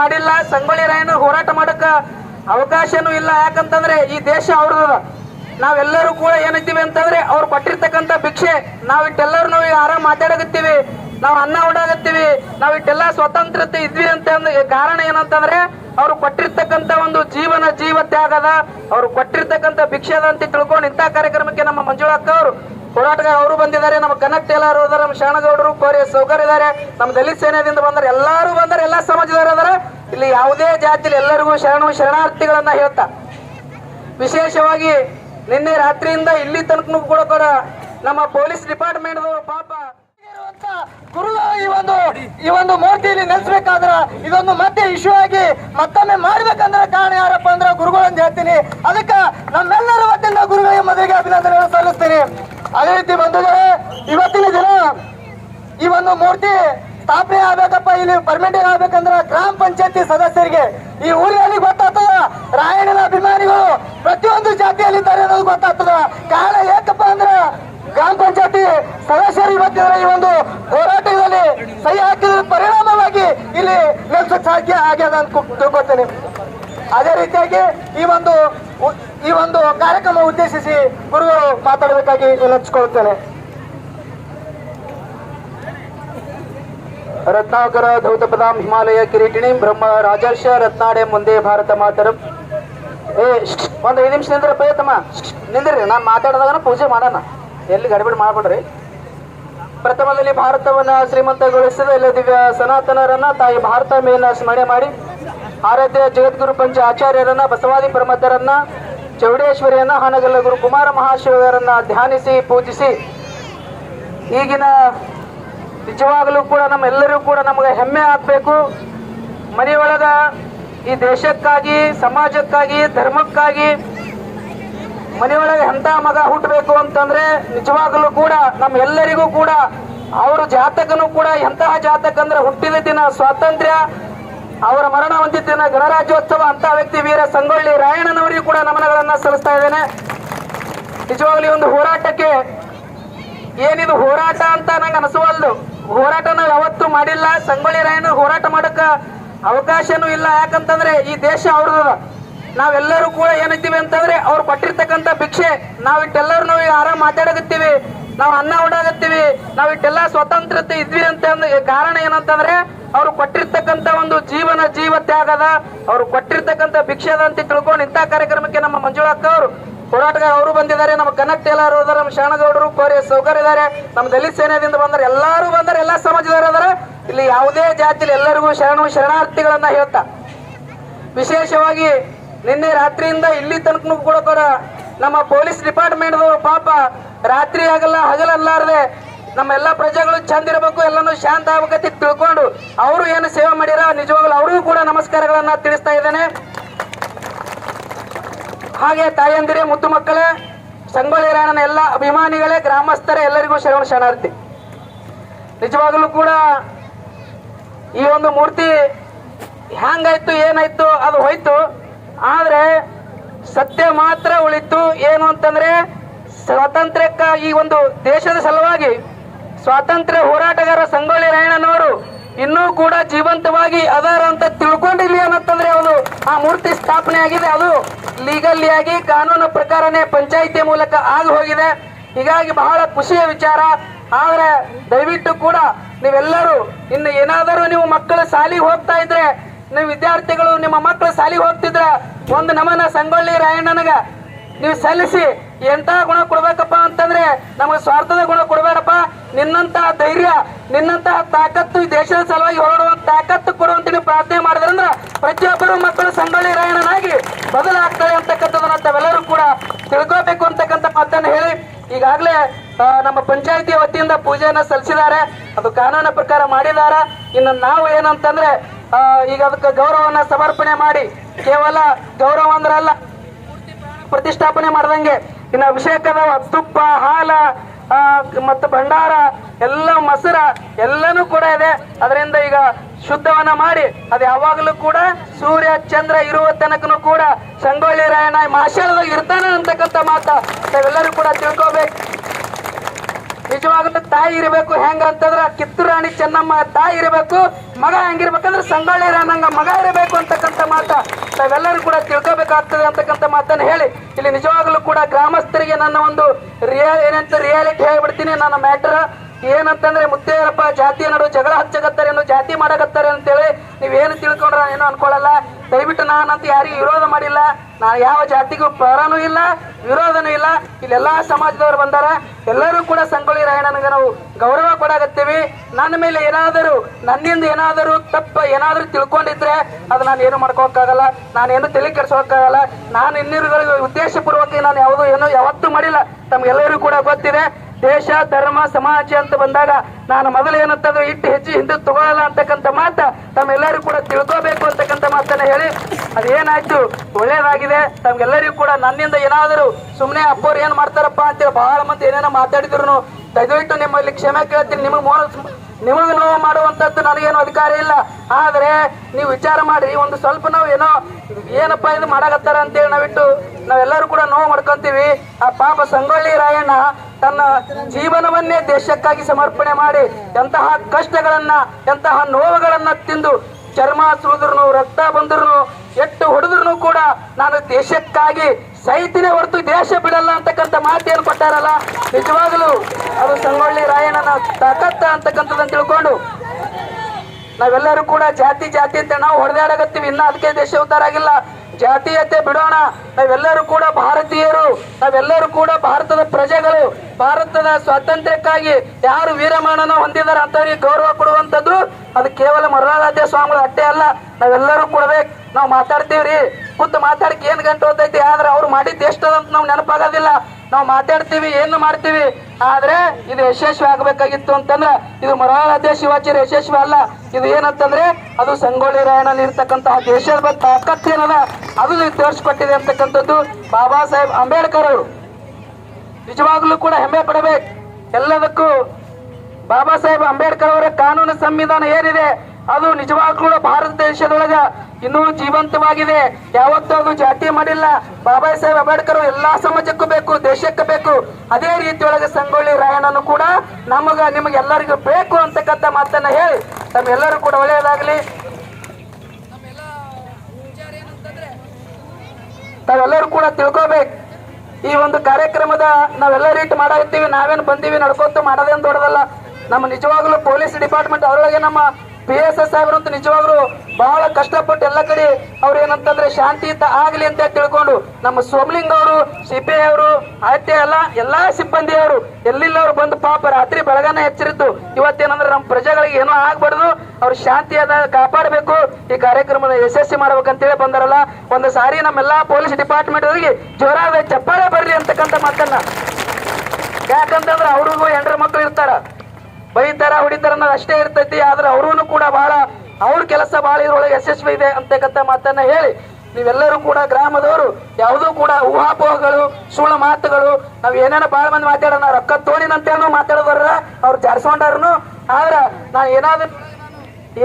ಮಾಡಿಲ್ಲ, ಸಂಗೊಳ್ಳಿ ರಾಯಣ್ಣ ಹೋರಾಟ ಮಾಡಕ್ಕ ಅವಕಾಶನೂ ಇಲ್ಲ. ಯಾಕಂತಂದ್ರೆ ಈ ದೇಶ ಅವ್ರದ್ದು ನಾವೆಲ್ಲರೂ ಕೂಡ ಏನಿದ್ದೀವಿ ಅಂತಂದ್ರೆ ಅವ್ರು ಕೊಟ್ಟಿರ್ತಕ್ಕಂಥ ಭಿಕ್ಷೆ, ನಾವ್ ಇಟ್ಟೆಲ್ಲರೂ ನಾವು ಆರಾಮ್ ಮಾತಾಡಕತ್ತೀವಿ. ನಾವು ಅನ್ನ ಉಡಾಗತ್ತೀವಿ. ನಾವ್ ಇಟ್ಟೆಲ್ಲ ಸ್ವತಂತ್ರತೆ ಇದ್ವಿ ಅಂತ ಕಾರಣ ಏನಂತಂದ್ರೆ ಅವ್ರು ಕೊಟ್ಟಿರ್ತಕ್ಕಂಥ ಒಂದು ಜೀವನ ಜೀವ ತ್ಯಾಗದ, ಅವ್ರು ಕೊಟ್ಟಿರ್ತಕ್ಕಂಥ ಭಿಕ್ಷೆ ಅದ ಅಂತ ತಿಳ್ಕೊಂಡು ಇಂಥ ಕಾರ್ಯಕ್ರಮಕ್ಕೆ ನಮ್ಮ ಮಂಜುಳಕ್ಕ ಅವರು ಹೋರಾಟಗಾರ ಅವರು ಬಂದಿದ್ದಾರೆ, ನಮ್ಮ ಕನಕ್ ಟೇಲರ್ ಹೋದಾರೆ ನಮ್ಮ ಶಾಣಗೌಡರು, ಕೋರಿ ಸೌಕರ್ ಇದ್ದಾರೆ, ನಮ್ಮ ದಲಿತ ಸೇನೆಯಿಂದ ಬಂದರೆ ಎಲ್ಲರೂ ಬಂದರೆ ಎಲ್ಲ ಸಮಾಜದವರು ಇಲ್ಲಿ ಯಾವುದೇ ಜಾತಿಲಿ ಎಲ್ಲರಿಗೂ ಶರಣು ಶರಣಾರ್ಥಿಗಳನ್ನ ಹೇಳ್ತಾ, ವಿಶೇಷವಾಗಿ ನಿನ್ನೆ ರಾತ್ರಿಯಿಂದ ಇಲ್ಲಿ ತನಕನೂ ಕೂಡ ನಮ್ಮ ಪೊಲೀಸ್ ಡಿಪಾರ್ಟ್ಮೆಂಟ್ ಪಾಪ ಗುರುಗಳು ಈ ಒಂದು ಈ ಒಂದು ಮೂರ್ತಿಯಲ್ಲಿ ನೆಲೆಸ್ಬೇಕಾದ್ರ ಇದೊಂದು ಮತ್ತೆ ಇಶ್ಯೂ ಆಗಿ ಮತ್ತೊಮ್ಮೆ ಮಾಡ್ಬೇಕಂದ್ರೆ ಕಾರಣ ಯಾರಪ್ಪ ಅಂದ್ರೆ ಗುರುಗಳು ಅಂತ ಹೇಳ್ತೀನಿ. ಅದಕ್ಕೆ ನಮ್ಮೆಲ್ಲರ ವತಿಯಿಂದ ಗುರುಗಳ ಮೊದಲಿಗೆ ಅಭಿನಂದನೆ ಸಲ್ಲಿಸ್ತೀನಿ. ಅದೇ ರೀತಿ ಬಂಧುಗಳೇ, ಇವತ್ತಿನ ದಿನ ಈ ಒಂದು ಮೂರ್ತಿ ಸ್ಥಾಪನೆ ಆಗ್ಬೇಕಪ್ಪ, ಇಲ್ಲಿ ಪರ್ಮನೆಂಟ್ ಆಗ್ಬೇಕಂದ್ರ ಗ್ರಾಮ ಪಂಚಾಯತಿ ಸದಸ್ಯರಿಗೆ ಈ ಊರಿನಲ್ಲಿ ಗೊತ್ತಾಗ್ತದ? ರಾಯಣ್ಣನ ಅಭಿಮಾನಿಗಳು ಪ್ರತಿಯೊಂದು ಜಾತಿಯಲ್ಲಿ ಇದ್ದಾರೆ ಅನ್ನೋದು ಗೊತ್ತಾಗ್ತದ? ಕಾರಣ ಏಕಪ್ಪ ಅಂದ್ರ ಗ್ರಾಮ ಪಂಚಾಯತಿ ಸದಸ್ಯರು ಇವತ್ತಿನ ಈ ಒಂದು ಹೋರಾಟದಲ್ಲಿ ಸಹಿ ಹಾಕಿದ ಪರಿಣಾಮವಾಗಿ ಇಲ್ಲಿ ಸಾಧ್ಯ ಆಗ್ಯದ ಅಂತ ತಿಳ್ಕೊಳ್ತೇನೆ. ಅದೇ ರೀತಿಯಾಗಿ ಈ ಒಂದು ಈ ಒಂದು ಕಾರ್ಯಕ್ರಮ ಉದ್ದೇಶಿಸಿ ಗುರುಗಳು ಮಾತಾಡಬೇಕಾಗಿ ವಿನಂತಿಸಿಕೊಳ್ತೇನೆ ರತ್ನಾಕರ ಧೌತಪದಾಂ ಹಿಮಾಲಯ ಕಿರೀಟಿಣಿ ಬ್ರಹ್ಮ ರಾಜರ್ಷ ರತ್ನಾಡೆ ಮುಂದೆ ಭಾರತ ಮಾತರಂ. ಏ ಒಂದು ಐದು ನಿಮಿಷ ನಿಂದ್ರ ಪ್ರಯತ್ನ ನಿಂದ್ರಿ ನಾನು ಮಾತಾಡಿದಾಗ ಪೂಜೆ ಮಾಡೋಣ. ಎಲ್ಲಿ ಗಡಿಬಿಡಿ ಮಾಡ್ಬೇಡ್ರಿ. ಪ್ರಥಮದಲ್ಲಿ ಭಾರತವನ್ನ ಶ್ರೀಮಂತಗೊಳಿಸಿದ ಎಲ್ಲ ದಿವ್ಯ ಸನಾತನರನ್ನ ತಾಯಿ ಭಾರತ ಮೇಲಿನ ಸ್ಮರಣೆ ಮಾಡಿ. ಆರಾಧ್ಯ ಜಗದ್ಗುರು ಪಂಚ ಆಚಾರ್ಯರನ್ನ, ಬಸವಾದಿ ಪರಮದ್ದರನ್ನ, ಚೌಡೇಶ್ವರಿಯನ್ನ, ಹಾನಗಲ್ಲ ಗುರು ಕುಮಾರ ಮಹಾಶಿವರನ್ನ ಧ್ಯಾನಿಸಿ, ಪೂಜಿಸಿ, ಈಗಿನ ನಿಜವಾಗಲೂ ಕೂಡ ನಮ್ಮೆಲ್ಲರೂ ಕೂಡ ನಮಗೆ ಹೆಮ್ಮೆ ಆಗ್ಬೇಕು. ಮನೆಯೊಳಗ ಈ ದೇಶಕ್ಕಾಗಿ, ಸಮಾಜಕ್ಕಾಗಿ, ಧರ್ಮಕ್ಕಾಗಿ ಮನೆಯೊಳಗೆ ಎಂಥ ಮಗ ಹುಟ್ಟಬೇಕು ಅಂತಂದ್ರೆ ನಿಜವಾಗಲೂ ಕೂಡ ನಮ್ಮೆಲ್ಲರಿಗೂ ಕೂಡ, ಅವರು ಜಾತಕನು ಕೂಡ ಎಂತಹ ಜಾತಕ ಅಂದ್ರೆ ಹುಟ್ಟಿದ ದಿನ ಸ್ವಾತಂತ್ರ್ಯ ಅವರ ಮರಣ ಹೊಂದಿದ ಗಣರಾಜ್ಯೋತ್ಸವ ಅಂತ ವ್ಯಕ್ತಿ ವೀರ ಸಂಗೊಳ್ಳಿ ರಾಯಣ್ಣನವರಿಗೂ ಕೂಡ ನಮನಗಳನ್ನ ಸಲ್ಲಿಸ್ತಾ ಇದ್ದೇನೆ. ನಿಜವಾಗ್ಲೂ ಒಂದು ಹೋರಾಟಕ್ಕೆ ಏನಿದು ಹೋರಾಟ ಅಂತ ನಂಗೆ ಅನಿಸುವಲ್ದು. ಹೋರಾಟ ನಾವು ಯಾವತ್ತೂ ಮಾಡಿಲ್ಲ. ಸಂಗೊಳ್ಳಿ ರಾಯಣ್ಣ ಹೋರಾಟ ಮಾಡಕ್ಕ ಅವಕಾಶನೂ ಇಲ್ಲ. ಯಾಕಂತಂದ್ರೆ ಈ ದೇಶ ಅವ್ರದ್ದು. ನಾವೆಲ್ಲರೂ ಕೂಡ ಏನಿದ್ದೀವಿ ಅಂತಂದ್ರೆ ಅವ್ರು ಕೊಟ್ಟಿರ್ತಕ್ಕಂಥ ಭಿಕ್ಷೆ. ನಾವು ಇಟ್ಟೆಲ್ಲರೂ ನಾವು ಆರಾಮ್ ಮಾತಾಡಕತ್ತೀವಿ. ನಾವು ಅನ್ನ ಉಡಾಗತ್ತೀವಿ. ನಾವು ಇಟ್ಟೆಲ್ಲ ಸ್ವತಂತ್ರತೆ ಇದ್ವಿ ಅಂತ ಕಾರಣ ಏನಂತಂದ್ರೆ ಅವ್ರು ಕೊಟ್ಟಿರ್ತಕ್ಕಂಥ ಒಂದು ಜೀವನ, ಜೀವ ತ್ಯಾಗದ, ಅವರು ಕೊಟ್ಟಿರ್ತಕ್ಕಂಥ ಭಿಕ್ಷದ ಅಂತ ತಿಳ್ಕೊಂಡು ಇಂಥ ಕಾರ್ಯಕ್ರಮಕ್ಕೆ ನಮ್ಮ ಮಂಜುಳಕ್ಕ ಅವರು ಹೋರಾಟಗಾರ ಅವರು ಬಂದಿದ್ದಾರೆ. ನಮ್ಮ ಕನಕ್ ಟೇಲರ್ ಹೋದಾರೆ ನಮ್ಮ ಶಾಣಗೌಡರು, ಕೋರಿ ಸೌಕರ್ ಇದ್ದಾರೆ. ನಮ್ಮ ದಲಿತ ಸೇನೆಯಿಂದ ಬಂದ್ರೆ ಎಲ್ಲರೂ ಬಂದರೆ ಎಲ್ಲ ಸಮಾಜದವರು ಅದಾರ. ಇಲ್ಲಿ ಯಾವುದೇ ಜಾತಿಲಿ ಎಲ್ಲರಿಗೂ ಶರಣು, ಶರಣಾರ್ಥಿಗಳನ್ನ ಹೇಳ್ತಾ. ವಿಶೇಷವಾಗಿ ನಿನ್ನೆ ರಾತ್ರಿಯಿಂದ ಇಲ್ಲಿ ತನಕ ಕೂಡ ನಮ್ಮ ಪೊಲೀಸ್ ಡಿಪಾರ್ಟ್ಮೆಂಟ್ ಪಾಪ ರಾತ್ರಿ ಆಗಲ್ಲ, ಹಗಲಲ್ಲಾರದೆ ನಮ್ಮ ಎಲ್ಲ ಪ್ರಜೆಗಳು ಚಂದ ಇರಬೇಕು, ಎಲ್ಲಾನು ಶಾಂತ ಆಗಬೇಕಂತ ತಿಳ್ಕೊಂಡು ಅವರು ಏನು ಸೇವೆ ಮಾಡ್ಯಾರ ನಿಜವಾಗ್ಲೂ ಅವ್ರಿಗೂ ಕೂಡ ನಮಸ್ಕಾರಗಳನ್ನ ತಿಳಿಸ್ತಾ ಇದ್ದೇನೆ. ಹಾಗೆ ತಾಯಂದಿರೇ ಮುದ್ದು ಮಕ್ಕಳೇ ಸಂಗೊಳ್ಳಿ ರಾಯಣ್ಣನ ಎಲ್ಲ ಅಭಿಮಾನಿಗಳೇ, ಗ್ರಾಮಸ್ಥರೇ, ಎಲ್ಲರಿಗೂ ಶರಣ ಶರಣಾರ್ಥಿ. ನಿಜವಾಗ್ಲೂ ಕೂಡ ಈ ಒಂದು ಮೂರ್ತಿ ಹ್ಯಾಂಗಾಯ್ತು, ಏನಾಯ್ತು, ಅದು ಹೋಯ್ತು. ಆದ್ರೆ ಸತ್ಯ ಮಾತ್ರ ಉಳಿತು ಏನು ಅಂತಂದ್ರೆ ಸ್ವಾತಂತ್ರ್ಯಕ್ಕ ಈ ಒಂದು ದೇಶದ ಸಲುವಾಗಿ ಸ್ವಾತಂತ್ರ್ಯ ಹೋರಾಟಗಾರ ಸಂಗೊಳ್ಳಿ ರಾಯಣ್ಣನವರು ಇನ್ನೂ ಕೂಡ ಜೀವಂತವಾಗಿ ಅದಾರ ಅಂತ ತಿಳ್ಕೊಂಡಿಲ್ಲ ಅನ್ನತ್ತಂದ್ರೆ ಅದು ಆ ಮೂರ್ತಿ ಸ್ಥಾಪನೆ ಆಗಿದೆ. ಅದು ಲೀಗಲ್ಲಿ ಆಗಿ ಕಾನೂನು ಪ್ರಕಾರನೇ ಪಂಚಾಯಿತಿ ಮೂಲಕ ಆಗಿ ಹೋಗಿದೆ. ಹೀಗಾಗಿ ಬಹಳ ಖುಷಿಯ ವಿಚಾರ. ಆದ್ರೆ ದಯವಿಟ್ಟು ಕೂಡ ನೀವೆಲ್ಲರೂ ಇನ್ನು ಏನಾದರೂ ನೀವು ಮಕ್ಕಳು ಸಾಲಿ ಹೋಗ್ತಾ ಇದ್ರೆ, ನೀವು ವಿದ್ಯಾರ್ಥಿಗಳು ನಿಮ್ಮ ಮಕ್ಕಳು ಶಾಲಿಗೆ ಹೋಗ್ತಿದ್ರೆ, ಒಂದು ನಮನ ಸಂಗೊಳ್ಳಿ ರಾಯಣ್ಣನಗ ನೀವು ಸಲ್ಲಿಸಿ ಎಂತ ಗುಣ ಕೊಡ್ಬೇಕಪ್ಪ ಅಂತಂದ್ರೆ ನಮಗೆ ಸ್ವಾರ್ಥದ ಗುಣ ಕೊಡಬೇಡಪ್ಪ. ನಿನ್ನಂತಹ ಧೈರ್ಯ ನಿನ್ನಂತಹ ತಾಕತ್ತು ಈ ದೇಶದ ಸಲುವಾಗಿ ಹೊರಡುವಂತ ತಾಕತ್ತು ಕೊಡುವಂತ ನೀವು ಪ್ರಾರ್ಥನೆ ಮಾಡಿದ್ರಂದ್ರ ಪ್ರತಿಯೊಬ್ಬರು ಮಕ್ಕಳು ಸಂಗೊಳ್ಳಿ ರಾಯಣನಾಗಿ ಬದಲಾಗ್ತಾರೆ ಅಂತಕ್ಕಂಥದ್ದನ್ನ ತಾವೆಲ್ಲರೂ ಕೂಡ ತಿಳ್ಕೋಬೇಕು ಅಂತಕ್ಕಂಥ ಮಾತನ್ನು ಹೇಳಿ ಈಗಾಗಲೇ ನಮ್ಮ ಪಂಚಾಯತಿ ವತಿಯಿಂದ ಪೂಜೆಯನ್ನ ಸಲ್ಲಿಸಿದ್ದಾರೆ. ಅದು ಕಾನೂನ ಪ್ರಕಾರ ಮಾಡಿದಾರ ಇನ್ನು ನಾವು ಏನಂತಂದ್ರೆ ಈಗ ಅದಕ್ಕೆ ಗೌರವವನ್ನ ಸಮರ್ಪಣೆ ಮಾಡಿ ಕೇವಲ ಗೌರವ ಅಂದ್ರಲ್ಲ ಪ್ರತಿಷ್ಠಾಪನೆ ಮಾಡ್ದಂಗೆ. ಇನ್ನು ಅಭಿಷೇಕದ ತುಪ್ಪ, ಹಾಲ ಮತ್ತು ಭಂಡಾರ, ಎಲ್ಲ ಮೊಸರ ಎಲ್ಲನೂ ಕೂಡ ಇದೆ. ಅದರಿಂದ ಈಗ ಶುದ್ಧವನ್ನ ಮಾಡಿ, ಅದು ಯಾವಾಗಲೂ ಕೂಡ ಸೂರ್ಯ, ಚಂದ್ರ ಇರುವ ತನಕನು ಕೂಡ ಸಂಗೊಳ್ಳಿ ರಾಯಣ್ಣ ಮಾಶಾಲದಾಗ ಇರ್ತಾನೆ ಅಂತಕ್ಕಂಥ ಮಾತ ನಾವೆಲ್ಲರೂ ಕೂಡ ತಿಳ್ಕೋಬೇಕು. ನಿಜವಾಗ್ಲೂ ತಾಯಿ ಇರಬೇಕು, ಹೆಂಗ ಅಂತಂದ್ರೆ ಕಿತ್ತೂರು ರಾಣಿ ಚೆನ್ನಮ್ಮ ತಾಯಿ ಇರಬೇಕು, ಮಗ ಹೆಂಗಿರ್ಬೇಕಂದ್ರೆ ಸಂಗೊಳ್ಳಿ ರಾಣಂಗ ಮಗ ಇರಬೇಕು ಅಂತಕ್ಕಂಥ ಮಾತ ತಾವೆಲ್ಲರೂ ಕೂಡ ತಿಳ್ಕೋಬೇಕಾಗ್ತದೆ ಅಂತಕ್ಕಂಥ ಮಾತನ್ನ ಹೇಳಿ. ಇಲ್ಲಿ ನಿಜವಾಗ್ಲೂ ಕೂಡ ಗ್ರಾಮಸ್ಥರಿಗೆ ನನ್ನ ಒಂದು ರಿಯಲ್ ಏನಂತ ರಿಯಾಲಿಟಿ ಹೇಳ್ಬಿಡ್ತೀನಿ. ನನ್ನ ಮ್ಯಾಟರ್ ಏನಂತಂದ್ರೆ ಮುತ್ತೇರಪ್ಪ ಜಾತಿಯ ನಡು ಜಗಳ ಹಚ್ಚಕತ್ತಾರೇನು ಜಾತಿ ಮಾಡಕತ್ತಾರೆ ಅಂತೇಳಿ ನೀವೇನು ತಿಳ್ಕೊಂಡ್ರ ಏನೋ ಅನ್ಕೊಳ್ಳಲ್ಲ. ದಯವಿಟ್ಟು ನಾನಂತ ಯಾರಿಗೂ ವಿರೋಧ ಮಾಡಿಲ್ಲ. ನಾನು ಯಾವ ಜಾತಿಗೂ ಪರನೂ ಇಲ್ಲ, ವಿರೋಧನೂ ಇಲ್ಲ. ಇಲ್ಲೆಲ್ಲಾ ಸಮಾಜದವರು ಬಂದಾರ. ಎಲ್ಲರೂ ಕೂಡ ಸಂಗೊಳ್ಳಿ ರಾಯಣ್ಣನಿಗೆ ನಾವು ಗೌರವ ಕೊಡಾಗತ್ತೇವೆ ನನ್ನ ಮೇಲೆ ಏನಾದರೂ, ನನ್ನಿಂದ ಏನಾದರೂ ತಪ್ಪ ಏನಾದರೂ ತಿಳ್ಕೊಂಡಿದ್ರೆ ಅದು ನಾನು ಏನು ಮಾಡ್ಕೋಕ್ಕಾಗಲ್ಲ ನಾನೇನು ತಲೆ ಕೆಡ್ಸೋಕ್ಕಾಗಲ್ಲ. ನಾನು ಇನ್ನಿರುಗಳಿಗೆ ಉದ್ದೇಶಪೂರ್ವಕ ನಾನು ಯಾವುದು ಏನು ಯಾವತ್ತೂ ಮಾಡಿಲ್ಲ. ತಮ್ಗೆಲ್ಲರಿಗೂ ಕೂಡ ಗೊತ್ತಿದೆ. ದೇಶ, ಧರ್ಮ, ಸಮಾಜ ಅಂತ ಬಂದಾಗ ನಾನು ಮೊದಲು ಏನಂತಂದ್ರೆ ಇಟ್ಟು ಹೆಚ್ಚು ಹಿಂದೆ ತಗೊಳ್ಳಲ್ಲ ಅಂತಕ್ಕಂಥ ಮಾತ ತಮ್ಮೆಲ್ಲರೂ ಕೂಡ ತಿಳ್ಕೋಬೇಕು ಅಂತಕ್ಕಂಥ ಮಾತನ್ನ ಹೇಳಿ ಅದೇನಾಯ್ತು ಒಳ್ಳೇದಾಗಿದೆ. ತಮ್ಗೆಲ್ಲರಿಗೂ ಕೂಡ ನನ್ನಿಂದ ಏನಾದರೂ ಸುಮ್ಮನೆ ಅಪ್ಪೋರು ಏನ್ ಮಾಡ್ತಾರಪ್ಪ ಅಂತೇಳಿ ಬಹಳ ಮಂದಿ ಏನೇನೋ ಮಾತಾಡಿದ್ರು ದಯವಿಟ್ಟು ನಿಮ್ಮಲ್ಲಿ ಕ್ಷಮೆ ಕೇಳ್ತೀನಿ. ನಿಮಗೆ ಮೋನ ನಿಮಗೆ ನೋವು ಮಾಡುವಂಥದ್ದು ನನಗೇನು ಅಧಿಕಾರ ಇಲ್ಲ. ಆದರೆ ನೀವು ವಿಚಾರ ಮಾಡಿ, ಒಂದು ಸ್ವಲ್ಪ ನಾವು ಏನೋ ಏನಪ್ಪ ಇದು ಮಾಡಾಕತ್ತಾರ ಅಂತೇಳಿ ನಾವಿಟ್ಟು ನಾವೆಲ್ಲರೂ ಕೂಡ ನೋವು ಮಾಡ್ಕೊಂತೀವಿ. ಆ ಪಾಪ ಸಂಗೊಳ್ಳಿ ರಾಯಣ್ಣ ತನ್ನ ಜೀವನವನ್ನೇ ದೇಶಕ್ಕಾಗಿ ಸಮರ್ಪಣೆ ಮಾಡಿ ಎಂತಹ ಕಷ್ಟಗಳನ್ನ, ಎಂತಹ ನೋವುಗಳನ್ನ ತಿಂದು ಚರ್ಮ ಸುಳಿದ್ರು ರಕ್ತ ಬಂದ್ರು ಎಟ್ಟು ಹೊಡೆದ್ರು ಕೂಡ ನಾನು ದೇಶಕ್ಕಾಗಿ ಸೈತಿನೇ ಹೊರತು ದೇಶ ಬಿಡಲ್ಲ ಅಂತಕ್ಕಂಥ ಮಾತೇನು ಕೊಟ್ಟಾರಲ್ಲ? ನಿಜವಾಗಲೂ ಅದು ಸಂಗೊಳ್ಳಿ ರಾಯಣ್ಣನ ತಾಕತ್ತ ಅಂತಕ್ಕಂಥದ್ದನ್ನು ತಿಳ್ಕೊಂಡು ನಾವೆಲ್ಲರೂ ಕೂಡ ಜಾತಿ ಜಾತಿ ಅಂತ ನಾವು ಹೊಡೆದಾಡಗತ್ತೀವಿ ಇನ್ನ ಅದಕ್ಕೆ ದೇಶ ಉದ್ಧಾರ ಆಗಿಲ್ಲ. ಜಾತೀಯತೆ ಬಿಡೋಣ. ನಾವೆಲ್ಲರೂ ಕೂಡ ಭಾರತೀಯರು. ನಾವೆಲ್ಲರೂ ಕೂಡ ಭಾರತದ ಪ್ರಜೆಗಳು. ಭಾರತದ ಸ್ವಾತಂತ್ರ್ಯಕ್ಕಾಗಿ ಯಾರು ವೀರಮರಣನ ಹೊಂದಿದಾರ ಅಂತವ್ರಿಗೆ ಗೌರವ ಕೊಡುವಂಥದ್ದು ಅದು ಕೇವಲ ಮರಳಾಧ್ಯ ಸ್ವಾಮಿಗಳ ಅಟ್ಟೆ ಅಲ್ಲ. ನಾವೆಲ್ಲರೂ ಕೊಡ್ಬೇಕು ನಾವು ಮಾತಾಡ್ತೀವ್ರಿ. ಕೂತು ಮಾತಾಡಕ್ಕೆ ಏನು ಗಂಟೆ ಓದೈತಿ ಆದ್ರೆ ಅವ್ರು ಮಾಡಿದ್ದು ಎಷ್ಟದಂತ ನಾವು ನೆನಪಾಗೋದಿಲ್ಲ. ನಾವು ಮಾತಾಡ್ತೀವಿ, ಏನು ಮಾಡ್ತೀವಿ? ಆದ್ರೆ ಇದು ಯಶಸ್ವಿ ಆಗ್ಬೇಕಾಗಿತ್ತು ಅಂತಂದ್ರೆ, ಇದು ಮರಾಠ ಶಿವಾಚಾರ್ಯ ಯಶಸ್ವಿ ಅಲ್ಲ. ಇದು ಏನಂತಂದ್ರೆ, ಅದು ಸಂಗೊಳ್ಳಿ ರಾಯಣ್ಣಲ್ಲಿ ಇರ್ತಕ್ಕಂತಹ ದೇಶದ ತಾಕತ್ ಏನದ ಅದು ತೋರಿಸ್ಕೊಟ್ಟಿದೆ ಅಂತಕ್ಕಂಥದ್ದು ಬಾಬಾ ಸಾಹೇಬ್ ಅಂಬೇಡ್ಕರ್ ಅವರು. ನಿಜವಾಗ್ಲೂ ಕೂಡ ಹೆಮ್ಮೆ ಪಡಬೇಕು. ಎಲ್ಲದಕ್ಕೂ ಬಾಬಾ ಸಾಹೇಬ್ ಅಂಬೇಡ್ಕರ್ ಅವರ ಕಾನೂನು ಸಂವಿಧಾನ ಏನಿದೆ ಅದು ನಿಜವಾಗ್ಲೂ ಭಾರತ ದೇಶದೊಳಗ ಇನ್ನೂ ಜೀವಂತವಾಗಿದೆ. ಯಾವತ್ತೂ ಅದು ಜಾತಿ ಮಾಡಿಲ್ಲ. ಬಾಬಾ ಸಾಹೇಬ್ ಅಂಬೇಡ್ಕರ್ ಎಲ್ಲಾ ಸಮಾಜಕ್ಕೂ ಬೇಕು, ದೇಶಕ್ಕೆ ಬೇಕು. ಅದೇ ರೀತಿಯೊಳಗೆ ಸಂಗೊಳ್ಳಿ ರಾಯಣ್ಣನು ಕೂಡ ನಮಗ, ನಿಮಗೆ ಎಲ್ಲರಿಗೂ ಬೇಕು ಅಂತಕ್ಕಂಥ ಮಾತನ್ನ ಹೇಳಿ, ತಮ್ಮೆಲ್ಲರೂ ಕೂಡ ಒಳ್ಳೆಯದಾಗಲಿ. ತಾವೆಲ್ಲರೂ ಕೂಡ ತಿಳ್ಕೊಬೇಕು. ಈ ಒಂದು ಕಾರ್ಯಕ್ರಮದ ನಾವೆಲ್ಲ ರೀತಿ ಮಾಡಾಕತ್ತೀವಿ, ನಾವೇನು ಬಂದೀವಿ, ನಡ್ಕೊತ ಮಾಡೋದೇನು ದೊಡ್ಡದಲ್ಲ. ನಮ್ಮ ನಿಜವಾಗ್ಲೂ ಪೊಲೀಸ್ ಡಿಪಾರ್ಟ್ಮೆಂಟ್ ಅವರೊಳಗೆ ನಮ್ಮ ಪಿ ಎಸ್ ಎಸ್ ಸಾಹೇಬ್ರಂತೂ ನಿಜವಾಗ್ಲೂ ಬಹಳ ಕಷ್ಟಪಟ್ಟು ಎಲ್ಲ ಕಡೆ ಅವ್ರು ಏನಂತಂದ್ರೆ ಶಾಂತಿಯುತ ಆಗ್ಲಿ ಅಂತ ತಿಳ್ಕೊಂಡು ನಮ್ಮ ಸೋಮ್ಲಿಂಗ್ ಅವರು ಸಿ ಪಿ ಐ ಅವರು, ಆಯ್ತೆ ಅಲ್ಲ, ಎಲ್ಲಾ ಸಿಬ್ಬಂದಿಯವರು ಎಲ್ಲಿಲ್ಲವ್ರು ಬಂದು ಪಾಪ ರಾತ್ರಿ ಬೆಳಗಾನ ಎಚ್ಚರಿದ್ದು. ಇವತ್ತೇನಂದ್ರೆ ನಮ್ಮ ಪ್ರಜೆಗಳಿಗೆ ಏನೋ ಆಗ್ಬಾರ್ದು, ಅವ್ರ ಶಾಂತಿಯನ್ನ ಕಾಪಾಡಬೇಕು, ಈ ಕಾರ್ಯಕ್ರಮದ ಯಶಸ್ವಿ ಮಾಡ್ಬೇಕಂತೇಳಿ ಬಂದಾರಲ್ಲ. ಒಂದು ಸಾರಿ ನಮ್ಮೆಲ್ಲಾ ಪೊಲೀಸ್ ಡಿಪಾರ್ಟ್ಮೆಂಟ್ ಅವರಿಗೆ ಜೋರಾದ ಚಪ್ಪಾಳೆ ಬರ್ಲಿ ಅಂತಕ್ಕಂಥ ಮಾತನ್ನ. ಯಾಕಂತಂದ್ರೆ ಅವ್ರಿಗೂ ಹೆಂಡ್ರ ಮಕ್ಕಳು ಇರ್ತಾರ. ಬೈತಾರ ಹೊಡಿತಾರ ಅನ್ನೋದು ಅಷ್ಟೇ ಇರ್ತೈತಿ, ಆದ್ರೆ ಅವರೂ ಕೂಡ ಬಹಳ ಅವ್ರ ಕೆಲಸ ಬಹಳ ಇದ್ರೊಳಗೆ ಯಶಸ್ವಿ ಇದೆ ಅಂತಕ್ಕಂಥ ಮಾತನ್ನ ಹೇಳಿ, ನೀವೆಲ್ಲರೂ ಕೂಡ ಗ್ರಾಮದವರು, ಯಾವುದೂ ಕೂಡ ಊಹಾಪೋಹಗಳು, ಸುಳ್ಳು ಮಾತುಗಳು, ನಾವು ಏನೇನೋ ಬಹಳ ಮಂದಿ ಮಾತಾಡೋಣ ರೊಕ್ಕ ತೋಣಿನಂತೇನೋ ಮಾತಾಡೋದ್ರ ಅವ್ರು ಜಾಡ್ಸ್ಕೊಂಡಾರ್ನು ಆದ್ರೆ ನಾ ಏನಾದ್ರು,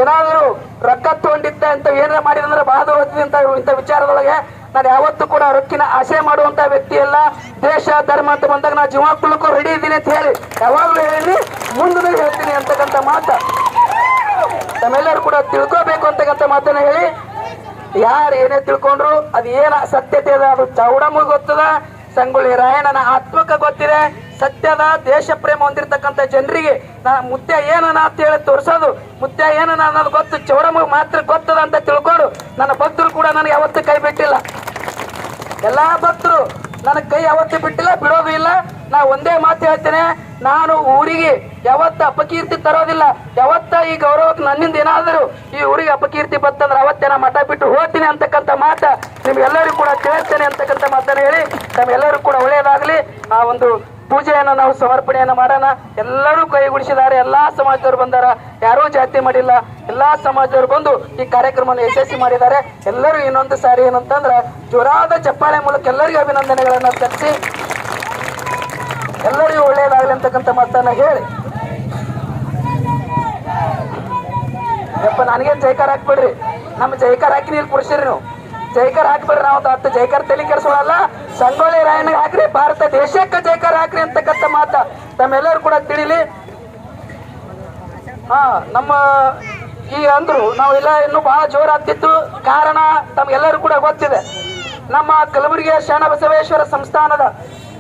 ಏನಾದರೂ ರೊಕ್ಕ ತೊಗೊಂಡಿದ್ದೆ ಅಂತ ಏನಾರ ಮಾಡಿದಂದ್ರೆ ಬಾಧ ಹೋಗ್ತದೆ ಅಂತ ಇಂಥ ವಿಚಾರದೊಳಗೆ ನಾನು ಯಾವತ್ತೂ ಕೂಡ ರೊಕ್ಕಿನ ಆಸೆ ಮಾಡುವಂತ ವ್ಯಕ್ತಿ ಅಲ್ಲ ದೇಶ, ಧರ್ಮ ಅಂತ ಬಂದಾಗ ನಾ ಜೀವ ಕುಳಕ್ಕೂ ರೆಡಿ ಇದ್ದೀನಿ ಅಂತ ಹೇಳಿ ಯಾವಾಗಲೂ ಹೇಳಿ ಮುಂದೆ ಹೇಳ್ತೀನಿ ಅಂತಕ್ಕಂಥ ಮಾತ. ತಮ್ಮೆಲ್ಲರೂ ಕೂಡ ತಿಳ್ಕೋಬೇಕು ಅಂತಕ್ಕಂಥ ಮಾತನ್ನ ಹೇಳಿ. ಯಾರು ಏನೇ ತಿಳ್ಕೊಂಡ್ರು ಅದು ಏನ ಸತ್ಯತೆ ಅದ ಅದು ಚೌಡಮ್ಮಗೆ ಗೊತ್ತದ. ಸಂಗೊಳ್ಳಿ ರಾಯಣ್ಣನ ಆತ್ಮಕ ಗೊತ್ತಿದೆ. ಸತ್ಯದ ದೇಶ ಪ್ರೇಮ ಹೊಂದಿರತಕ್ಕಂಥ ಜನರಿಗೆ ನಾ ಮುತ್ಯ ಏನನ ಅಂತ ಹೇಳಿ ತೋರಿಸೋದು. ಮುತ್ಯ ಏನನ ಅನ್ನೋದು ಗೊತ್ತು. ಚೌಡಮ್ಮ ಮಾತ್ರ ಗೊತ್ತದ ಅಂತ ತಿಳ್ಕೊಂಡು. ನನ್ನ ಭಕ್ತರು ಕೂಡ ನನಗೆ ಯಾವತ್ತೂ ಕೈ ಬಿಟ್ಟಿಲ್ಲ. ಎಲ್ಲ ಭಕ್ತರು ನನ್ನ ಕೈ ಯಾವತ್ತೂ ಬಿಟ್ಟಿಲ್ಲ, ಬಿಡೋದು ಇಲ್ಲ. ನಾ ಒಂದೇ ಮಾತು ಹೇಳ್ತೇನೆ, ನಾನು ಊರಿಗೆ ಯಾವತ್ತ ಅಪಕೀರ್ತಿ ತರೋದಿಲ್ಲ. ಯಾವತ್ತ ಈ ಗೌರವಕ್ಕೆ ನನ್ನಿಂದ ಏನಾದರೂ ಈ ಊರಿಗೆ ಅಪಕೀರ್ತಿ ಬತ್ತಂದ್ರೆ ಅವತ್ತೇ ನಾ ಮಠ ಬಿಟ್ಟು ಹೋಗ್ತೀನಿ ಅಂತಕ್ಕಂಥ ಮಾತ ನಿಮ್ಗೆಲ್ಲರಿಗೂ ಕೂಡ ಕೇಳ್ತೇನೆ ಅಂತಕ್ಕಂಥ ಮಾತನ್ನು ಹೇಳಿ ನಮ್ಗೆಲ್ಲರೂ ಕೂಡ ಒಳ್ಳೆಯದಾಗಲಿ. ಆ ಒಂದು ಪೂಜೆಯನ್ನು ನಾವು ಸಮರ್ಪಣೆಯನ್ನು ಮಾಡೋಣ. ಎಲ್ಲರೂ ಕೈಗೂಡಿಸಿದ್ದಾರೆ, ಎಲ್ಲಾ ಸಮಾಜದವರು ಬಂದಾರ. ಯಾರೂ ಜಾತಿ ಮಾಡಿಲ್ಲ. ಎಲ್ಲಾ ಸಮಾಜದವರು ಬಂದು ಈ ಕಾರ್ಯಕ್ರಮವನ್ನು ಯಶಸ್ವಿ ಮಾಡಿದ್ದಾರೆ. ಎಲ್ಲರೂ ಇನ್ನೊಂದು ಸಾರಿ ಏನಂತಂದ್ರೆ ಜೋರಾದ ಚಪ್ಪಾಳೆ ಮೂಲಕ ಎಲ್ಲರಿಗೂ ಅಭಿನಂದನೆಗಳನ್ನು ಸಲ್ಲಿಸಿ ಎಲ್ಲರಿಗೂ ಒಳ್ಳೆಯದಾಗಲಿ ಅಂತಕ್ಕಂಥ ಮಾತನ್ನ ಹೇಳಿ. ಯಪ್ಪ, ನನಗೇನು ಜೈಕಾರ ಹಾಕ್ಬಿಡ್ರಿ. ನಮ್ಮ ಜೈಕಾರ ಹಾಕಿ ನೀರು ಕುಡಿಸಿರಿ ನೀವು. ಜೈಕಾರ ಹಾಕ್ಬಿಡ್ರಿ ನಾವು ಅತ್ತ ಜೈಕಾರ ತಲೆ ಕೆಡಿಸೋಲ್ಲ ಸಂಗೊಳ್ಳಿ ರಾಯಣ್ಣಗೆ ಹಾಕ್ರಿ, ಭಾರತ ದೇಶಕ್ಕೆ ಜೈಕಾರ ಹಾಕ್ರಿ ಅಂತಕ್ಕಂಥ ಮಾತ ತಮ್ಮೆಲ್ಲರೂ ಕೂಡ ತಿಳಿಲಿ. ಹಾ, ನಮ್ಮ ಈ ಅಂದ್ರು, ನಾವೆಲ್ಲ ಇನ್ನೂ ಬಹಳ ಜೋರಾಗ್ತಿತ್ತು. ಕಾರಣ ತಮ್ಗೆಲ್ಲರೂ ಕೂಡ ಗೊತ್ತಿದೆ. ನಮ್ಮ ಕಲಬುರಗಿಯ ಶರಣಬಸವೇಶ್ವರ ಸಂಸ್ಥಾನದ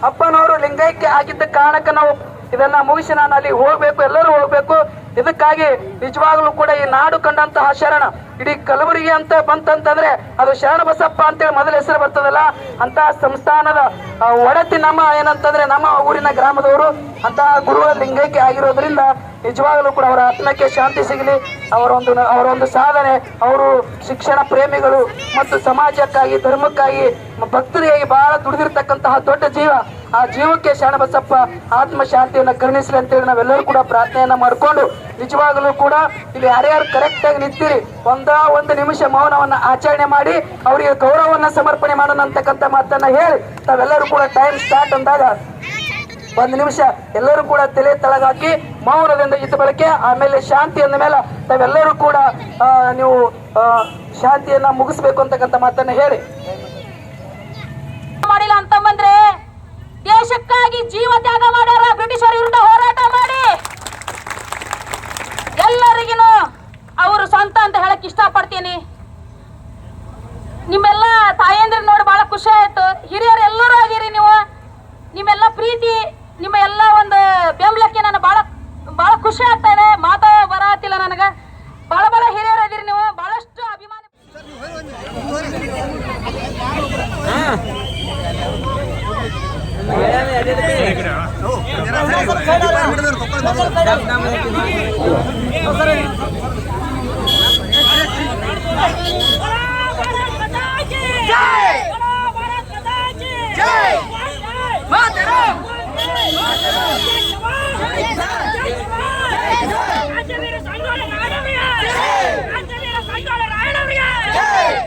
ಅಪ್ಪನವರು ಲಿಂಗೈಕ್ಯ ಆಗಿದ್ದ ಕಾರಣಕ್ಕೆ ನಾವು ಇದನ್ನ ಮುಗಿಸಿ ನಾನು ಅಲ್ಲಿ ಹೋಗ್ಬೇಕು, ಎಲ್ಲರೂ ಹೋಗ್ಬೇಕು. ಇದಕ್ಕಾಗಿ ನಿಜವಾಗ್ಲೂ ಕೂಡ ಈ ನಾಡು ಕಂಡಂತಹ ಶರಣ. ಇಡೀ ಕಲಬುರಗಿ ಅಂತ ಬಂತಂತಂದ್ರೆ ಅದು ಶರಣ ಬಸಪ್ಪ ಅಂತೇಳಿ ಮೊದಲ ಹೆಸರು ಬರ್ತದಲ್ಲ? ಅಂತ ಸಂಸ್ಥಾನದ ಒಡತಿ ನಮ್ಮ ಏನಂತಂದ್ರೆ ನಮ್ಮ ಊರಿನ ಗ್ರಾಮದವರು ಅಂತ ಗುರುಗಳ ಲಿಂಗೈಕ್ಯ ಆಗಿರೋದ್ರಿಂದ ನಿಜವಾಗಲೂ ಕೂಡ ಅವರ ಆತ್ಮಕ್ಕೆ ಶಾಂತಿ ಸಿಗಲಿ ಅವರ ಒಂದು ಅವರ ಒಂದು ಸಾಧನೆ, ಅವರು ಶಿಕ್ಷಣ ಪ್ರೇಮಿಗಳು ಮತ್ತು ಸಮಾಜಕ್ಕಾಗಿ, ಧರ್ಮಕ್ಕಾಗಿ ಭಕ್ತರಿಗಾಗಿ ಬಹಳ ದುಡಿದಿರ್ತಕ್ಕಂತಹ ದೊಡ್ಡ ಜೀವ. ಆ ಜೀವಕ್ಕೆ ಶರಣಬಸಪ್ಪ ಆತ್ಮ ಶಾಂತಿಯನ್ನು ಕರುಣಿಸಲಿ ಅಂತೇಳಿ ನಾವೆಲ್ಲರೂ ಕೂಡ ಪ್ರಾರ್ಥನೆಯನ್ನ ಮಾಡಿಕೊಂಡು ನಿಜವಾಗಲೂ ಕೂಡ ಇಲ್ಲಿ ಯಾರ್ಯಾರು ಕರೆಕ್ಟಾಗಿ ನಿಂತಿರಿ. ಒಂದ ಒಂದು ನಿಮಿಷ ಮೌನವನ್ನ ಆಚರಣೆ ಮಾಡಿ ಅವರಿಗೆ ಗೌರವವನ್ನ ಸಮರ್ಪಣೆ ಮಾಡೋಣ ಮಾತನ್ನ ಹೇಳಿ ತಾವೆಲ್ಲರೂ ಕೂಡ ಟೈಮ್ ಸ್ಟಾರ್ಟ್ ಅಂದಾಗ ಒಂದು ನಿಮಿಷ ಎಲ್ಲರೂ ಕೂಡ ತಲೆ ತಳಗಾಕಿ ಮೌನದಿಂದ ಇದ್ದ ಬಳಕೆ ಆಮೇಲೆ ಶಾಂತಿ ಅಂದ ಮೇಲೆ ತಾವೆಲ್ಲರೂ ಕೂಡ ನೀವು ಶಾಂತಿಯನ್ನ ಮುಗಿಸ್ಬೇಕು ಅಂತಕ್ಕಂಥ ಮಾತನ್ನ ಹೇಳಿ. ಮಾಡಿಲ್ಲ ಅಂತ ಬಂದ್ರೆ ದೇಶಕ್ಕಾಗಿ ಜೀವ ತ್ಯಾಗ ಮಾಡ್ಯಾರ ಬ್ರಿಟಿಷರ ವಿರುದ್ಧ ಹೋರಾಟ ಮಾಡಿ. ಸ್ವಂತ ಅಂತ ಹೇಳಕ್ ಇಷ್ಟಪಡ್ತೀನಿ ನಿಮ್ಮೆಲ್ಲ ತಾಯಂದ್ರ ನೋಡಿ ಬಹಳ ಖುಷಿ ಆಯ್ತು ಹಿರಿಯರು ಎಲ್ಲರೂ ಆಗಿರಿ ನೀವು ನಿಮ್ಮೆಲ್ಲ ಪ್ರೀತಿ ನಿಮ್ಮ ಎಲ್ಲ ಒಂದು ಬೆಂಬಲಕ್ಕೆ ನಾನು ಬಹಳ ಬಹಳ ಖುಷಿ ಆಗ್ತಾ ಇದೆ ಮಾತ ಬರತ್ತಿಲ್ಲ ನನಗೆ ಬಹಳ ಬಹಳ ಹಿರಿಯರು ಆಗಿರಿ ನೀವು ಬಹಳಷ್ಟು ಅಭಿಮಾನ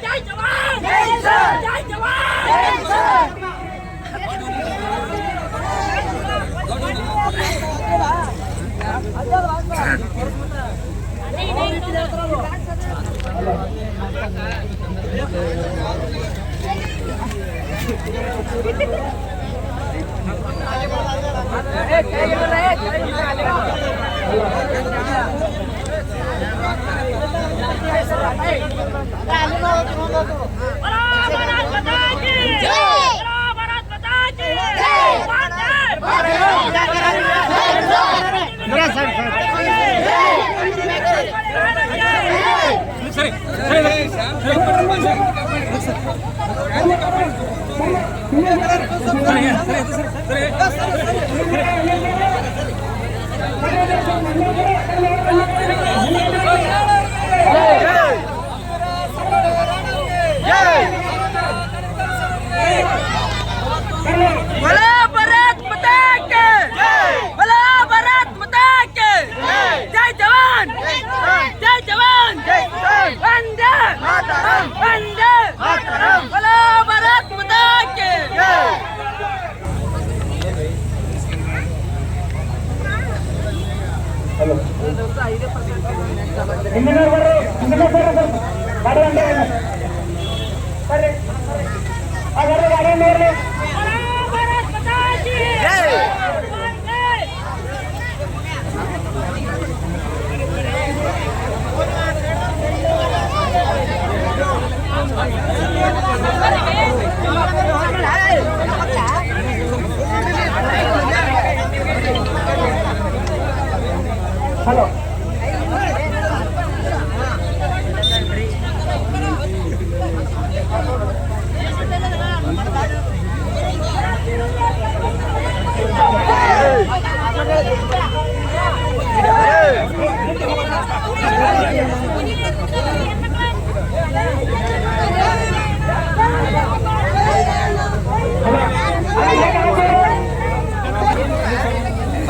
Jai Jawan! Jai Jawan! Hey, Hey!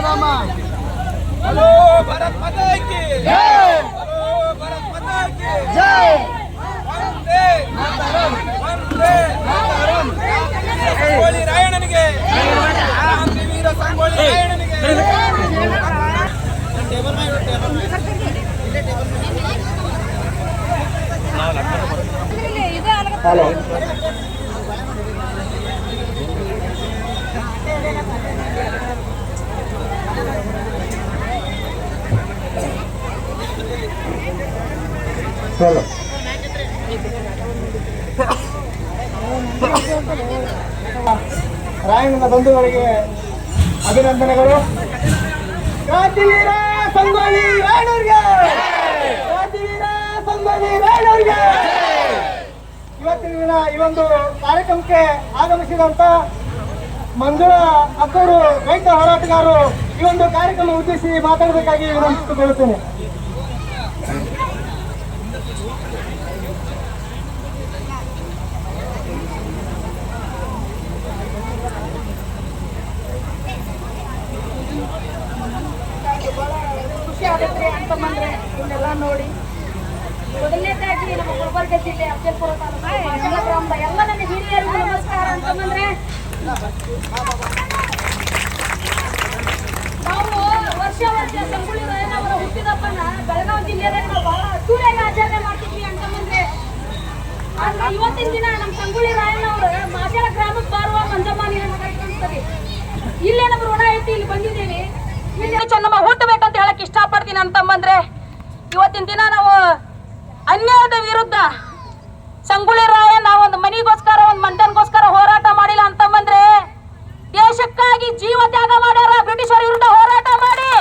పోదామా హలో భారత్ మాతాకి. జై. హలో భారత్ మాతాకి. జై. వందే. మాతరం. ರಾಯಣ್ಣನಿಗೆ ರಾಯಣ್ಣನ ಬಂಧುಗಳಿಗೆ ಅಭಿನಂದನೆಗಳು. ಸಂಗೊಳ್ಳಿ ರಾಯಣ್ಣವ್ರಿಗೆ! ಸಂಗೊಳ್ಳಿ ರಾಯಣ್ಣವ್ರಿಗೆ! ಇವತ್ತಿನ ದಿನ ಈ ಒಂದು ಕಾರ್ಯಕ್ರಮಕ್ಕೆ ಆಗಮಿಸಿದಂತ ಮಂಜುಳ ಅಕ್ಕವರು, ರೈತ ಹೋರಾಟಗಾರರು, ಈ ಒಂದು ಕಾರ್ಯಕ್ರಮ ಉದ್ದೇಶಿಸಿ ಮಾತಾಡಬೇಕಾಗಿ ವಿನಂತಿಸಿಕೊಳ್ಳುತ್ತೇನೆ ಖುಷಿ ಆಗತ್ರಿ ಅಂತಂದ್ರೆ ಇವನ್ನೆಲ್ಲ ನೋಡಿ ಮೊದಲನೇದಾಗಿ ಗುಲ್ಬರ್ಗ ಜಿಲ್ಲೆ ಅಫಜಲ್ಪುರ ತಾಲೂಕು ಗ್ರಾಮದ ಎಲ್ಲ ನನ್ನ ಹಿರಿಯರಿಗೂ ನಮಸ್ಕಾರ ಅಂತಂದ್ರೆ ನಾವು ವರ್ಷ ವರ್ಷ ಸಂಗೊಳ್ಳಿ ರಾಯನವರ ಹುಟ್ಟಿದಪ್ಪನ ಬೆಳಗಾವಿ ಜಿಲ್ಲೆಯಲ್ಲಿ ನಾವು ಬಹಳ ಅದ್ದೂರಿಯಾಗಿ ಆಚರಣೆ ಮಾಡ್ತಿದ್ವಿ ಅಂತಂದ್ರೆ ಆದ್ರೆ ಇವತ್ತಿನ ದಿನ ನಮ್ಮ ಸಂಗೊಳ್ಳಿ ರಾಯಣ್ಣವರು ಮಾಜಲ ಗ್ರಾಮಕ್ಕೆ ಬಾರುವ ಮಂಜಮ್ಮ ನೀರನ್ನ ಕಳ್ಕೊಂಡ್ತಾರೆ ಇಲ್ಲೇ ನಮ್ಮ ಋಣ ಐತಿ? ಇಲ್ಲಿ ಬಂದಿದ್ದೀವಿ. ಇಲ್ಲಿ ಚೆನ್ನಮ್ಮ ಹುಟ್ಟಬೇಕಂತ ಹೇಳಕ್ ಇಷ್ಟಪಡ್ತೀನಿ ಅಂತಂದ್ರೆ ಇವತ್ತಿನ ದಿನ ನಾವು ಅನ್ಯಾಯದ ವಿರುದ್ಧ ಸಂಗೊಳ್ಳಿ ರಾಯ ಒಂದು ಮನಿಗೋಸ್ಕರ, ಒಂದು ಮಂಟನ್ಗೋಸ್ಕರ ಹೋರಾಟ ಮಾಡಿಲ್ಲ ಅಂತ ಬಂದ್ರೆ ದೇಶಕ್ಕಾಗಿ ಜೀವ ತ್ಯಾಗ ಮಾಡ್ಯಾರ ಬ್ರಿಟಿಷರ ವಿರುದ್ಧ ಹೋರಾಟ ಮಾಡಿ.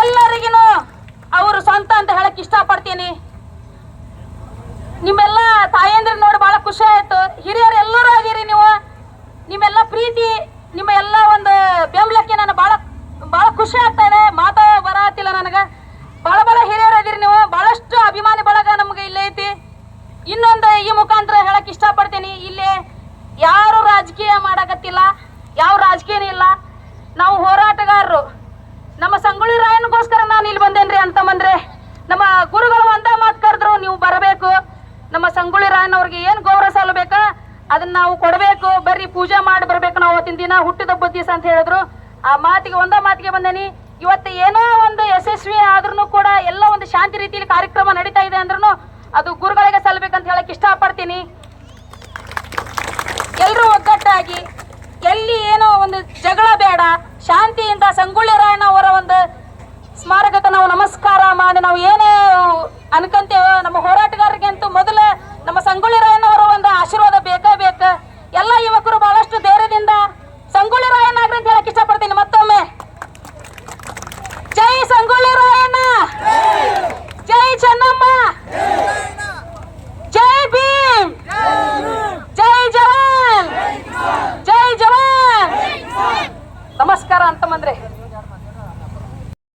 ಎಲ್ಲರಿಗೂ ಅವರು ಸ್ವಂತ ಅಂತ ಹೇಳಕ್ ಇಷ್ಟಪಡ್ತೀನಿ. ನಿಮ್ಮೆಲ್ಲ ತಾಯಂದ್ರ ನೋಡಿ ಬಹಳ ಖುಷಿ ಆಯ್ತು. ಹಿರಿಯರು ಎಲ್ಲರೂ ಆಗಿರಿ ನೀವು. ನಿಮ್ಮೆಲ್ಲ ಪ್ರೀತಿ, ನಿಮ್ಮ ಎಲ್ಲ ಒಂದು ಬೆಂಬಲಕ್ಕೆ ನಾನು ಬಹಳ ಬಹಳ ಖುಷಿ ಆಗ್ತಾ ಇದೆ ಮಾತಾ ಬರತ್ತಿಲ್ಲ ನನಗೆ. ಬಹಳ ಬಹಳ ಹಿರಿಯರು ಅದೀರಿ ನೀವು. ಬಹಳಷ್ಟು ಅಭಿಮಾನಿ ಬಳಗ ನಮ್ಗೆ ಇಲ್ಲೇ ಐತಿ. ಇನ್ನೊಂದು ಈ ಮುಖಾಂತರ ಹೇಳಕ್ ಇಷ್ಟಪಡ್ತೀನಿ. ಇಲ್ಲಿ ಯಾರು ರಾಜಕೀಯ ಮಾಡಕತ್ತಿಲ್ಲ, ಯಾವ ರಾಜಕೀಯ ಇಲ್ಲ. ನಾವು ಹೋರಾಟಗಾರರು. ನಮ್ಮ ಸಂಗೊಳ್ಳಿ ರಾಯನ್ಗೋಸ್ಕರ ನಾನು ಇಲ್ಲಿ ಬಂದೇನ್ರಿ ಅಂತಂದ್ರೆ ನಮ್ಮ ಗುರುಗಳು ಒಂದ ಮಾತು ಕರೆದ್ರು, ನೀವು ಬರಬೇಕು. ನಮ್ಮ ಸಂಗೊಳ್ಳಿ ರಾಯನ್ ಅವ್ರಿಗೆ ಏನು ಗೌರವ ಸಲ್ಲಬೇಕಾ ಅದನ್ನ ನಾವು ಕೊಡಬೇಕು. ಬರ್ರಿ, ಪೂಜೆ ಮಾಡಿ ಬರ್ಬೇಕು ನಾವು ಅವತ್ತಿನ ದಿನ. ಹುಟ್ಟಿದ ದಿವಸ ಅಂತ ಹೇಳಿದ್ರು. ಆ ಮಾತಿಗೆ ಒಂದ ಮಾತಿಗೆ ಬಂದೇನಿ. ಇವತ್ತು ಏನೋ ಒಂದು ಯಶಸ್ವಿ ಆದ್ರೂ ಕೂಡ ಎಲ್ಲ ಒಂದು ಶಾಂತಿ ರೀತಿಯಲ್ಲಿ ಕಾರ್ಯಕ್ರಮ ನಡೀತಾ ಇದೆ ಅಂದ್ರೂ ಅದು ಗುರುಗಳಿಗೆ ಸಲ್ಲಬೇಕಂತ ಹೇಳಕ್ ಇಷ್ಟಪಡ್ತೀನಿ. ಎಲ್ಲರೂ ಒಗ್ಗಟ್ಟಾಗಿ, ಎಲ್ಲಿ ಏನೋ ಒಂದು ಜಗಳ ಬೇಡ, ಶಾಂತಿಯಿಂದ ಸಂಗೊಳ್ಳಿ ರಾಯಣ್ಣ ಅವರ ಒಂದು ಸ್ಮಾರಕಕ್ಕೆ ನಾವು ನಮಸ್ಕಾರ ಮಾಡಿ, ನಾವು ಏನೇ ಅನ್ಕಂತೇವೋ